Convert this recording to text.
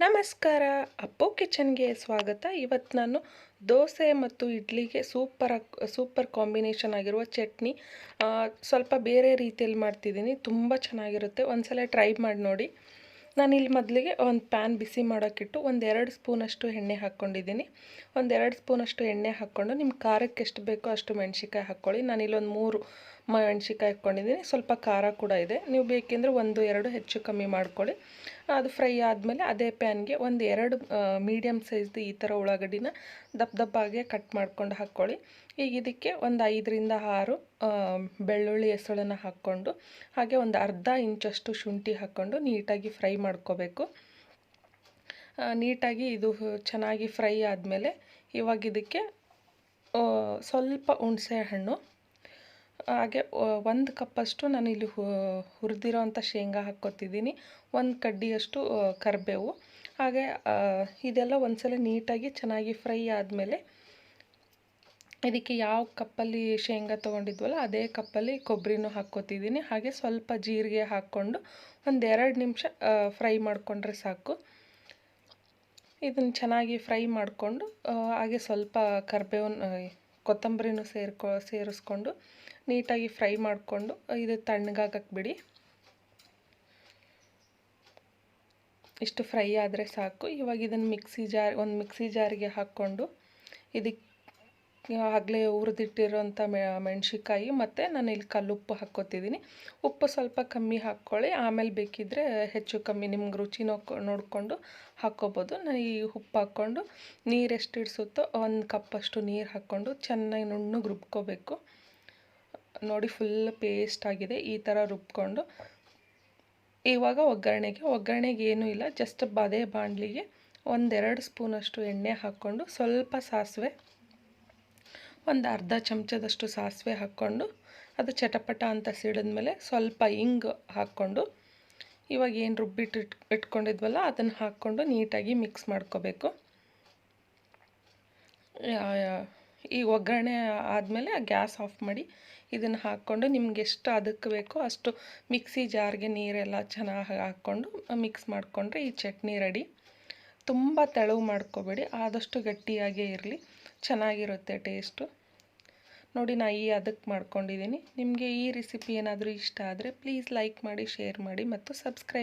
ನಮಸ್ಕಾರ, ಅಪ್ಪು ಕಿಚನ್ಗೆ ಸ್ವಾಗತ. ಇವತ್ತು ನಾನು ದೋಸೆ ಮತ್ತು ಇಡ್ಲಿಗೆ ಸೂಪರ್ ಸೂಪರ್ ಕಾಂಬಿನೇಷನ್ ಆಗಿರುವ ಚಟ್ನಿ. ಸ್ವಲ್ಪ ಬೇರೆ ರೀತಿಯಲ್ಲಿ ಮಾಡ್ತಿದ್ದೀನಿ. ತುಂಬ ಚೆನ್ನಾಗಿರುತ್ತೆ. ಒಂದ್ಸಲ ಟ್ರೈ ಮಾಡಿ ನೋಡಿ. ನಾನು ಇಲ್ಲಿ ಮೊದಲಿಗೆ ಒಂದು ಪ್ಯಾನ್ ಬಿಸಿ ಮಾಡೋಕ್ಕಿಟ್ಟು ಒಂದೆರಡು ಸ್ಪೂನಷ್ಟು ಎಣ್ಣೆ ಹಾಕ್ಕೊಂಡಿದ್ದೀನಿ. ಒಂದೆರಡು ಸ್ಪೂನಷ್ಟು ಎಣ್ಣೆ ಹಾಕ್ಕೊಂಡು ನಿಮ್ಮ ಖಾರಕ್ಕೆ ಎಷ್ಟು ಬೇಕೋ ಅಷ್ಟು ಮೆಣಸಿಕಾಯಿ ಹಾಕ್ಕೊಳ್ಳಿ ನಾನು ಇಲ್ಲೊಂದು ಮೂರು ಮೆಣಸಿಕಾಯಿ ಹಾಕ್ಕೊಂಡಿದ್ದೀನಿ. ಸ್ವಲ್ಪ ಖಾರ ಕೂಡ ಇದೆ. ನೀವು ಬೇಕೆಂದರೆ ಒಂದು, ಎರಡು ಹೆಚ್ಚು ಕಮ್ಮಿ ಮಾಡ್ಕೊಳ್ಳಿ. ಅದು ಫ್ರೈ ಆದಮೇಲೆ ಅದೇ ಪ್ಯಾನ್ಗೆ ಒಂದು ಎರಡು ಮೀಡಿಯಮ್ ಸೈಜ್ದು ಈ ಥರ ಉಳ್ಳಾಗಡ್ಡಿನ ದಪ್ಪ ದಪ್ಪಾಗೆ ಕಟ್ ಮಾಡ್ಕೊಂಡು ಹಾಕ್ಕೊಳ್ಳಿ ಈಗ ಇದಕ್ಕೆ ಒಂದು ಐದರಿಂದ ಆರು ಬೆಳ್ಳುಳ್ಳಿ ಹೆಸಳನ್ನು ಹಾಕ್ಕೊಂಡು, ಹಾಗೆ ಒಂದು ಅರ್ಧ ಇಂಚಷ್ಟು ಶುಂಠಿ ಹಾಕ್ಕೊಂಡು ನೀಟಾಗಿ ಫ್ರೈ ಮಾಡ್ಕೋಬೇಕು. ನೀಟಾಗಿ ಇದು ಚೆನ್ನಾಗಿ ಫ್ರೈ ಆದಮೇಲೆ ಇವಾಗ ಇದಕ್ಕೆ ಸ್ವಲ್ಪ ಹುಣಸೆ ಹಣ್ಣು ಹಾಗೆ ಒಂದು ಕಪ್ಪಷ್ಟು ನಾನು ಇಲ್ಲಿ ಹುರಿದಿರೋ ಶೇಂಗಾ ಹಾಕ್ಕೊತಿದ್ದೀನಿ. ಒಂದು ಕಡ್ಡಿಯಷ್ಟು ಕರಿಬೇವು. ಹಾಗೆ ಇದೆಲ್ಲ ಒಂದ್ಸಲ ನೀಟಾಗಿ ಚೆನ್ನಾಗಿ ಫ್ರೈ ಆದಮೇಲೆ ಇದಕ್ಕೆ ಯಾವ ಕಪ್ಪಲ್ಲಿ ಶೇಂಗಾ ತೊಗೊಂಡಿದ್ವಲ್ಲ, ಅದೇ ಕಪ್ಪಲ್ಲಿ ಕೊಬ್ಬರಿನೂ ಹಾಕ್ಕೊತಿದ್ದೀನಿ. ಹಾಗೆ ಸ್ವಲ್ಪ ಜೀರಿಗೆ ಹಾಕ್ಕೊಂಡು ಒಂದು ಎರಡು ನಿಮಿಷ ಫ್ರೈ ಮಾಡಿಕೊಂಡ್ರೆ ಸಾಕು. ಇದನ್ನು ಚೆನ್ನಾಗಿ ಫ್ರೈ ಮಾಡಿಕೊಂಡು ಹಾಗೆ ಸ್ವಲ್ಪ ಕರಿಬೇವನ್ನ ಕೊತ್ತಂಬರಿನೂ ಸೇರ್ಕೊ, ಸೇರಿಸ್ಕೊಂಡು ನೀಟಾಗಿ ಫ್ರೈ ಮಾಡಿಕೊಂಡು ಇದು ತಣ್ಣಗಾಗಕ್ಕೆ ಬಿಡಿ. ಇಷ್ಟು ಫ್ರೈ ಆದರೆ ಸಾಕು. ಇವಾಗ ಇದನ್ನು ಮಿಕ್ಸಿ ಜಾರ್, ಒಂದು ಮಿಕ್ಸಿ ಜಾರಿಗೆ ಹಾಕ್ಕೊಂಡು ಇದಕ್ಕೆ ಆಗಲೇ ಹುರಿದಿಟ್ಟಿರೋಂಥ ಮೆಣಸಿಕಾಯಿ ಮತ್ತು ನಾನು ಇಲ್ಲಿ ಕಲ್ಲು ಉಪ್ಪು ಹಾಕ್ಕೋತಿದ್ದೀನಿ ಉಪ್ಪು ಸ್ವಲ್ಪ ಕಮ್ಮಿ ಹಾಕ್ಕೊಳ್ಳಿ. ಆಮೇಲೆ ಬೇಕಿದ್ದರೆ ಹೆಚ್ಚು ಕಮ್ಮಿ ನಿಮ್ಗೆ ರುಚಿ ನೋಡ್ಕೊ, ನೋಡಿಕೊಂಡು ಹಾಕ್ಕೋಬೋದು. ನಾನು ಈ ಉಪ್ಪು ಹಾಕ್ಕೊಂಡು ನೀರು ಎಷ್ಟು ಇಡಿಸುತ್ತೋ ಒಂದು ಕಪ್ಪಷ್ಟು ನೀರು ಹಾಕ್ಕೊಂಡು ಚೆನ್ನಾಗಿ ನುಣ್ಣಗೆ ರುಬ್ಕೋಬೇಕು. ನೋಡಿ ಫುಲ್ ಪೇಸ್ಟ್ ಆಗಿದೆ. ಈ ಥರ ರುಬ್ಕೊಂಡು ಇವಾಗ ಒಗ್ಗರಣೆಗೆ ಒಗ್ಗರಣೆಗೆ ಏನೂ ಇಲ್ಲ ಜಸ್ಟ್ ಬಾದೆ ಬಾಣಲಿಗೆ ಒಂದೆರಡು ಸ್ಪೂನಷ್ಟು ಎಣ್ಣೆ ಹಾಕ್ಕೊಂಡು ಸ್ವಲ್ಪ ಸಾಸಿವೆ, ಒಂದು ಅರ್ಧ ಚಮಚದಷ್ಟು ಸಾಸಿವೆ ಹಾಕ್ಕೊಂಡು ಅದು ಚಟಪಟ ಅಂತ ಸಿಡಿದ್ಮೇಲೆ ಸ್ವಲ್ಪ ಹಿಂಗ್ ಹಾಕ್ಕೊಂಡು ಇವಾಗ ಏನು ರುಬ್ಬಿಟ್ಟು ಇಟ್, ಇಟ್ಕೊಂಡಿದ್ವಲ್ಲ ಅದನ್ನು ಹಾಕ್ಕೊಂಡು ನೀಟಾಗಿ ಮಿಕ್ಸ್ ಮಾಡ್ಕೋಬೇಕು. ಈ ಒಗ್ಗರಣೆ ಆದಮೇಲೆ ಗ್ಯಾಸ್ ಆಫ್ ಮಾಡಿ ಇದನ್ನು ಹಾಕ್ಕೊಂಡು ನಿಮ್ಗೆ ಎಷ್ಟು ಅದಕ್ಕೆ ಬೇಕೋ ಅಷ್ಟು ಮಿಕ್ಸಿ ಜಾರ್ಗೆ ನೀರೆಲ್ಲ ಚೆನ್ನಾಗಿ ಹಾಕ್ಕೊಂಡು ಮಿಕ್ಸ್ ಮಾಡಿಕೊಂಡ್ರೆ ಈ ಚಟ್ನಿ ರೆಡಿ. ತುಂಬ ತೆಳವು ಮಾಡ್ಕೋಬೇಡಿ, ಆದಷ್ಟು ಗಟ್ಟಿಯಾಗೇ ಇರಲಿ, ಚೆನ್ನಾಗಿರುತ್ತೆ ಟೇಸ್ಟು. ನೋಡಿ ನಾ ಈ ಅದಕ್ಕೆ ಮಾಡ್ಕೊಂಡಿದ್ದೀನಿ ನಿಮಗೆ ಈ ರೆಸಿಪಿ ಏನಾದರೂ ಇಷ್ಟ ಆದರೆ ಪ್ಲೀಸ್ ಲೈಕ್ ಮಾಡಿ, ಶೇರ್ ಮಾಡಿ ಮತ್ತು ಸಬ್ಸ್ಕ್ರೈಬ್